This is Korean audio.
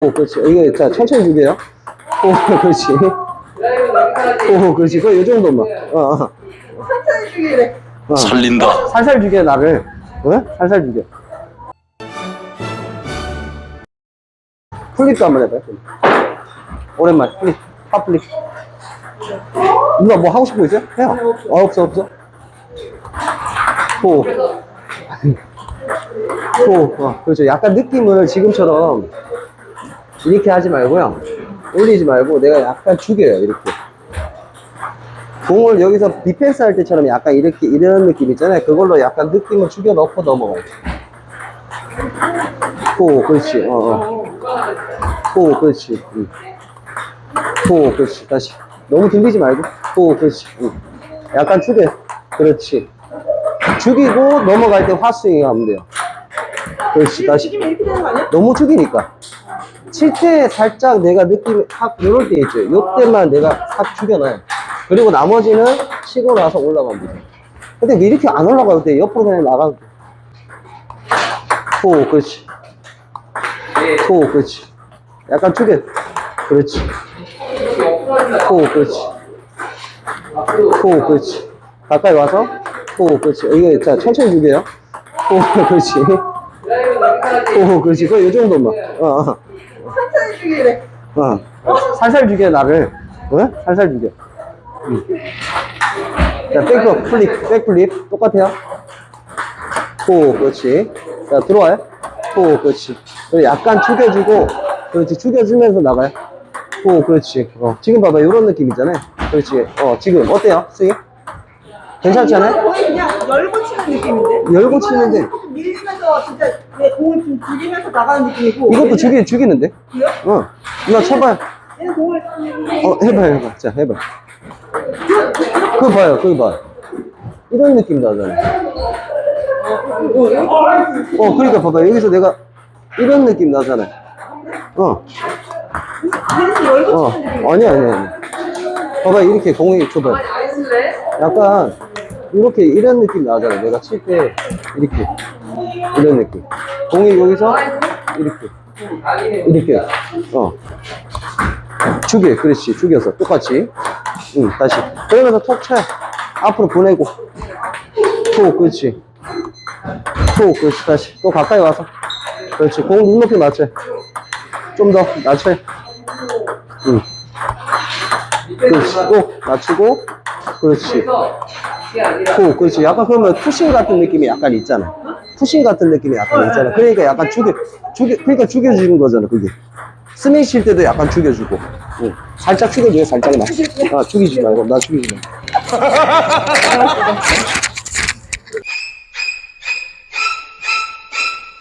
오, 그렇지. 이게, 자, 천천히 주게요. 오, 그렇지. 오, 그렇지. 그요 정도만. 어, 어. 천천히 주기래. 어. 살린다. 살살 주게, 나를. 어? 살살 주게. 플립도 한번 해봐요. 플립. 오랜만에. 플립. 팝 플립. 누나 뭐 하고 싶은 거 있어요? 해요. 어, 없어, 없어. 호. 호. 어, 그렇죠. 약간 느낌을 지금처럼 이렇게 하지 말고요. 올리지 말고 내가 약간 죽여요, 이렇게. 공을 여기서 디펜스 할 때처럼 약간 이렇게 이런 느낌 있잖아요. 그걸로 약간 느낌을 죽여 넣고 넘어가요. 호, 그렇지. 어, 어. 호, 그렇지. 응. 호, 그렇지. 다시. 너무 들리지 말고. 호, 그렇지. 응. 약간 죽여. 그렇지. 죽이고 넘어갈 때 화스윙 하면 돼요. 그렇지. 다시. 너무 죽이니까. 칠 때 살짝 내가 느낌이 확 이럴 때 있죠. 요때만 내가 싹 죽여놔요. 그리고 나머지는 치고 나서 돼요. 근데 왜 이렇게 안 올라가요? 때 옆으로 그냥 나가도 돼. 호, 그렇지. 호, 그렇지. 약간 죽여. 그렇지. 호, 그렇지. 호, 그렇지. 가까이 와서 호, 그렇지. 이게 자 천천히 죽여요. 호, 그렇지. 호, 그렇지. 그요 정도만. 어, 어. 천천히 주기래. 어. 살살 죽여, 나를. 어? 살살 죽여. 응. 자, 백플, 플립, 백플립. 똑같아요. 호, 그렇지. 자, 들어와요. 호, 그렇지. 그리고 약간 죽여주고, 그렇지. 죽여주면서 나가요. 호, 그렇지. 어, 지금 봐봐. 이런 느낌 있잖아요. 그렇지. 어, 지금 어때요? 스윙? 괜찮지 않아요? 거의 그냥 열고 치는 느낌인데? 열고 치는데. 이거는 조금 밀리면서 진짜 내 공을 좀 죽이면서 나가는 느낌이고. 이것도 죽이, 죽이는데? 그래요? 어. 누나 쳐봐요. 얘는 공을 어, 해봐요, 해봐. 자, 해봐. 그거 봐요, 그거 봐. 이런 느낌 나잖아요. 어, 그러니까 봐봐. 여기서 내가 이런 느낌 나잖아요. 어, 열고 어. 치는 느낌. 아니야, 아니야, 아니야. 봐봐, 이렇게 공이 줘봐요. 약간, 이렇게 이런 느낌 나잖아요. 내가 칠 때, 이렇게. 이런 느낌. 공이 여기서, 이렇게. 이렇게. 어. 죽여, 그렇지. 죽여서. 똑같이. 응, 다시. 그러면서 톡 쳐요. 앞으로 보내고. 톡, 그렇지. 톡, 그렇지. 다시. 또 가까이 와서. 그렇지. 공 눈높이 맞춰요. 좀더 낮춰요. 응. 그렇지. 또 낮추고. 그렇지. 톡, 그렇지. 약간 그러면 푸싱 같은 느낌이 약간 있잖아. 푸싱 같은 느낌이 약간 있잖아. 그러니까 약간 죽여, 죽여, 그러니까 죽여주는 거잖아, 그게. 스매시 칠 때도 약간 죽여주고. 응. 살짝 죽여줘요, 살짝만. 아, 죽이지 말고, 나 죽이지 말고.